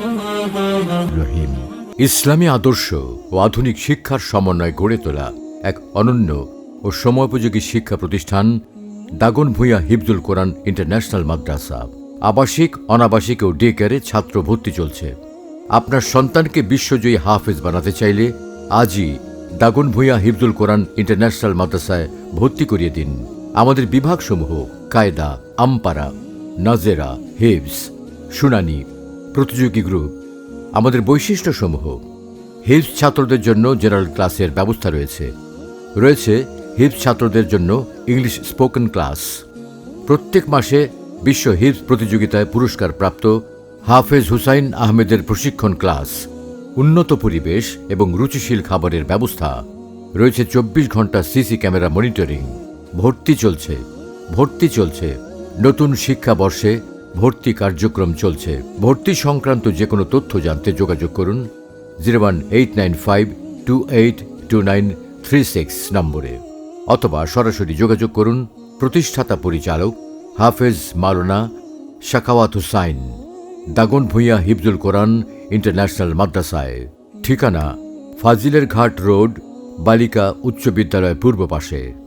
রহিম। ইসলামী আদর্শ ও আধুনিক শিক্ষার সমন্বয় গড়ে তোলা এক অনন্য ও সময়োপযোগী শিক্ষা প্রতিষ্ঠান দাগন ভূঁইয়া হিবদুল কোরআন ইন্টারন্যাশনাল মাদ্রাসা। আবাসিক, অনাবাসিক ও ডে কেয়ারে ছাত্র ভর্তি চলছে। আপনার সন্তানকে বিশ্বজয়ী হাফেজ বানাতে চাইলে আজই দাগন ভূঁইয়া হিবদুল কোরআন ইন্টারন্যাশনাল মাদ্রাসায় ভর্তি করিয়ে দিন। আমাদের বিভাগসমূহ কায়দা, আমপারা, নাজেরা হেভস শুনানি প্রতিযোগী গ্রুপ। আমাদের বৈশিষ্ট্যসমূহ। হিপস ছাত্রদের জন্য জেনারেল ক্লাসের ব্যবস্থা রয়েছে। রয়েছে হিপস ছাত্রদের জন্য ইংলিশ স্পোকেন ক্লাস। প্রত্যেক মাসে বিশ্ব হিপস প্রতিযোগিতায় পুরস্কার প্রাপ্ত হাফেজ হুসাইন আহমেদের প্রশিক্ষণ ক্লাস, উন্নত পরিবেশ এবং রুচিশীল খাবারের ব্যবস্থা। রয়েছে চব্বিশ ঘণ্টা সিসি ক্যামেরা মনিটরিং। ভর্তি চলছে। ভর্তি চলছে। নতুন শিক্ষাবর্ষে ভর্তি কার্যক্রম চলছে। ভর্তি সংক্রান্ত যে কোনো তথ্য জানতে যোগাযোগ করুন zero one eight nine five two eight two nine three six নম্বরে অথবা সরাসরি যোগাযোগ করুন প্রতিষ্ঠাতা পরিচালক হাফেজ মাওলানা শাখাওয়াত হুসাইন, দাগন ভূঁইয়া হিফজুল কোরআন ইন্টারন্যাশনাল মাদ্রাসায়। ঠিকানা ফাজিলের ঘাট রোড, বালিকা উচ্চ বিদ্যালয় পূর্ব পাশে।